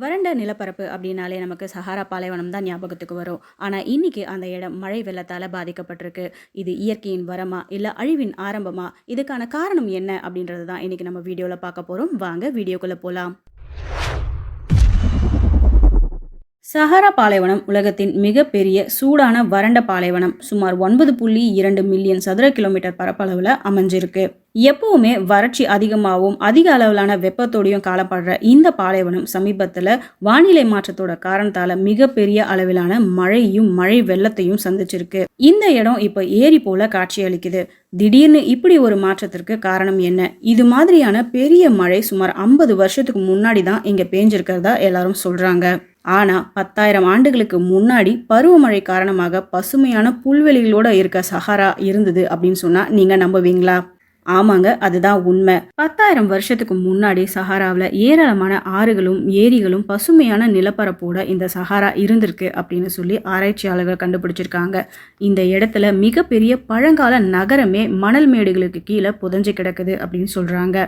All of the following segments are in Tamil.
வறண்ட நிலப்பரப்பு அப்படின்னாலே நமக்கு சஹாரா பாலைவனம் தான் ஞாபகத்துக்கு வரும். ஆனால் இன்னைக்கு அந்த இடம் மழை வெள்ளத்தால் பாதிக்கப்பட்டிருக்கு. இது இயற்கையின் வரமா இல்லை அழிவின் ஆரம்பமா? இதுக்கான காரணம் என்ன அப்படின்றது தான் இன்னைக்கு நம்ம வீடியோவில் பார்க்க போகிறோம் வாங்க வீடியோக்குள்ளே போகலாம் சஹாரா பாலைவனம் உலகத்தின் மிகப்பெரிய சூடான வறண்ட பாலைவனம். சுமார் ஒன்பது புள்ளி இரண்டு மில்லியன் சதுர கிலோமீட்டர் பரப்பளவில் அமைஞ்சிருக்கு. எப்பவுமே வறட்சி அதிகமாகவும் அதிக அளவிலான வெப்பத்தோடையும் காலப்படுற இந்த பாலைவனம் சமீபத்தில் வானிலை மாற்றத்தோட காரணத்தால மிகப்பெரிய அளவிலான மழையும் மழை வெள்ளத்தையும் சந்திச்சிருக்கு. இந்த இடம் இப்போ ஏரி போல காட்சியளிக்குது. திடீர்னு இப்படி ஒரு மாற்றத்திற்கு காரணம் என்ன? இது மாதிரியான பெரிய மழை சுமார் ஐம்பது வருஷத்துக்கு முன்னாடி தான் இங்க பேஞ்சிருக்கிறதா எல்லாரும் சொல்றாங்க. ஆனா பத்தாயிரம் ஆண்டுகளுக்கு முன்னாடி பருவமழை காரணமாக பசுமையான புல்வெளிகளோட இருக்க சஹாரா இருந்தது அப்படின்னு சொன்னா நீங்க நம்புவீங்களா? ஆமாங்க அதுதான் உண்மை. பத்தாயிரம் வருஷத்துக்கு முன்னாடி சஹாராவில் ஏராளமான ஆறுகளும் ஏரிகளும் பசுமையான நிலப்பரப்போட இந்த சஹாரா இருந்திருக்கு அப்படின்னு சொல்லி ஆராய்ச்சியாளர்கள் கண்டுபிடிச்சிருக்காங்க. இந்த இடத்துல மிகப்பெரிய பழங்கால நகரமே மணல் மேடுகளுக்கு கீழே புதஞ்சு கிடக்குது அப்படின்னு சொல்றாங்க.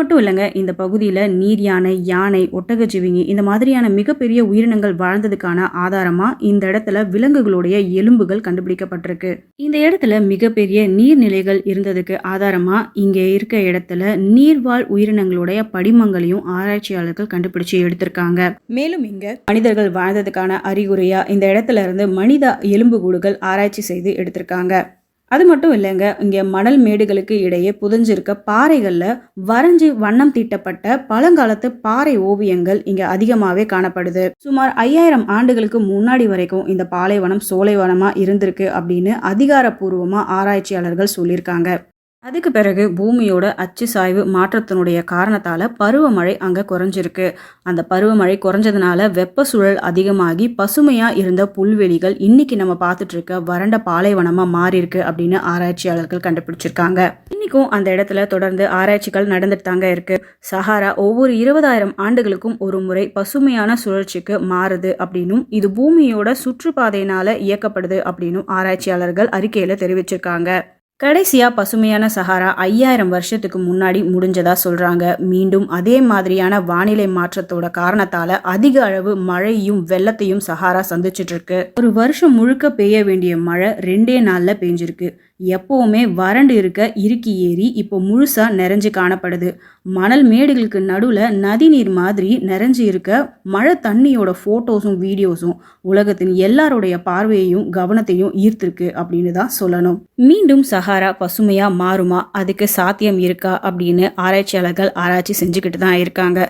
மட்டும் இல்லைங்க இந்த பகுதியில் நீர் யானை யானை ஒட்டகச்சிவிங்கி இந்த மாதிரியான மிகப்பெரிய உயிரினங்கள் வாழ்ந்ததுக்கான ஆதாரமாக இந்த இடத்துல விலங்குகளுடைய எலும்புகள் கண்டுபிடிக்கப்பட்டிருக்கு. இந்த இடத்துல மிகப்பெரிய நீர்நிலைகள் இருந்ததுக்கு ஆதாரமாக இங்கே இருக்க இடத்துல நீர்வாழ் உயிரினங்களுடைய படிமங்களையும் ஆராய்ச்சியாளர்கள் கண்டுபிடிச்சு எடுத்திருக்காங்க. மேலும் இங்க மனிதர்கள் வாழ்ந்ததுக்கான அறிகுறியா இந்த இடத்துல இருந்து மனித எலும்புக்கூடுகள் ஆராய்ச்சி செய்து எடுத்திருக்காங்க. அது மட்டும் இல்லைங்க இங்கே மணல் மேடுகளுக்கு இடையே புதஞ்சிருக்க பாறைகளில் வரைஞ்சி வண்ணம் தீட்டப்பட்ட பழங்காலத்து பாறை ஓவியங்கள் இங்கே அதிகமாகவே காணப்படுது. சுமார் ஐயாயிரம் ஆண்டுகளுக்கு முன்னாடி வரைக்கும் இந்த பாலைவனம் சோலைவனமாக இருந்திருக்கு அப்படின்னு அதிகாரப்பூர்வமாக ஆராய்ச்சியாளர்கள் சொல்லியிருக்காங்க. அதுக்கு பிறகு பூமியோட அச்சு சாய்வு மாற்றத்தினுடைய காரணத்தால் பருவமழை அங்கே குறைஞ்சிருக்கு. அந்த பருவமழை குறைஞ்சதுனால வெப்ப சூழல் அதிகமாகி பசுமையாக இருந்த புல்வெளிகள் இன்னைக்கு நம்ம பார்த்துட்டு இருக்க வறண்ட பாலைவனமாக மாறியிருக்கு அப்படின்னு ஆராய்ச்சியாளர்கள் கண்டுபிடிச்சிருக்காங்க. இன்னைக்கும் அந்த இடத்துல தொடர்ந்து ஆராய்ச்சிகள் நடந்துட்டு தாங்க இருக்கு. சஹாரா ஒவ்வொரு இருபதாயிரம் ஆண்டுகளுக்கும் ஒரு முறை பசுமையான சுழற்சிக்கு மாறுது அப்படின்னும் இது பூமியோட சுற்றுப்பாதையினால இயக்கப்படுது அப்படின்னும் ஆராய்ச்சியாளர்கள் அறிக்கையில தெரிவிச்சிருக்காங்க. கடைசியாக பசுமையான சஹாரா ஐயாயிரம் வருஷத்துக்கு முன்னாடி முடிஞ்சதா சொல்கிறாங்க மீண்டும் அதே மாதிரியான வானிலை மாற்றத்தோட காரணத்தால் அதிக அளவு மழையும் வெள்ளத்தையும் சஹாரா சந்திச்சிட்ருக்கு ஒரு வருஷம் முழுக்க பெய்ய வேண்டிய மழை ரெண்டே நாளில் பெஞ்சிருக்கு. எப்போவுமே வறண்டு இருக்க இறுக்கி ஏரி இப்போ முழுசா நிறைஞ்சு காணப்படுது. மணல் மேடுகளுக்கு நடுவில் நதிநீர் மாதிரி நிறைஞ்சு இருக்க மழை தண்ணியோட ஃபோட்டோஸும் வீடியோஸும் உலகத்தின் எல்லாருடைய பார்வையையும் கவனத்தையும் ஈர்த்திருக்கு அப்படின்னு தான் சொல்லணும். மீண்டும் சஹாரா பசுமையா மாறுமா? அதுக்கு சாத்தியம் இருக்கா? அப்படின்னு ஆராய்ச்சியாளர்கள் ஆராய்ச்சி செஞ்சுக்கிட்டு தான் இருக்காங்க.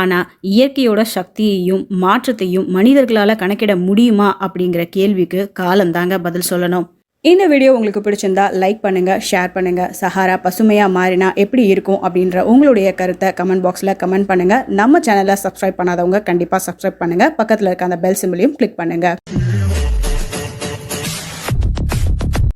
ஆனா இயற்கையோட சக்தியையும் மாற்றத்தையும் மனிதர்களால் கணக்கிட முடியுமா அப்படிங்கிற கேள்விக்கு காலந்தாங்க பதில் சொல்லணும். இந்த வீடியோ உங்களுக்கு பிடிச்சிருந்தா லைக் பண்ணுங்க ஷேர் பண்ணுங்க. சஹாரா பசுமையா மாறினா எப்படி இருக்கும் அப்படின்ற உங்களுடைய கருத்தை கமெண்ட் பாக்ஸ்ல கமெண்ட் பண்ணுங்க. நம்ம சேனலை சப்ஸ்கிரைப் பண்ணாதவங்க கண்டிப்பா சப்ஸ்கிரைப் பண்ணுங்க. பக்கத்துல இருக்க அந்த பெல் சிம்பிளையும் கிளிக் பண்ணுங்க.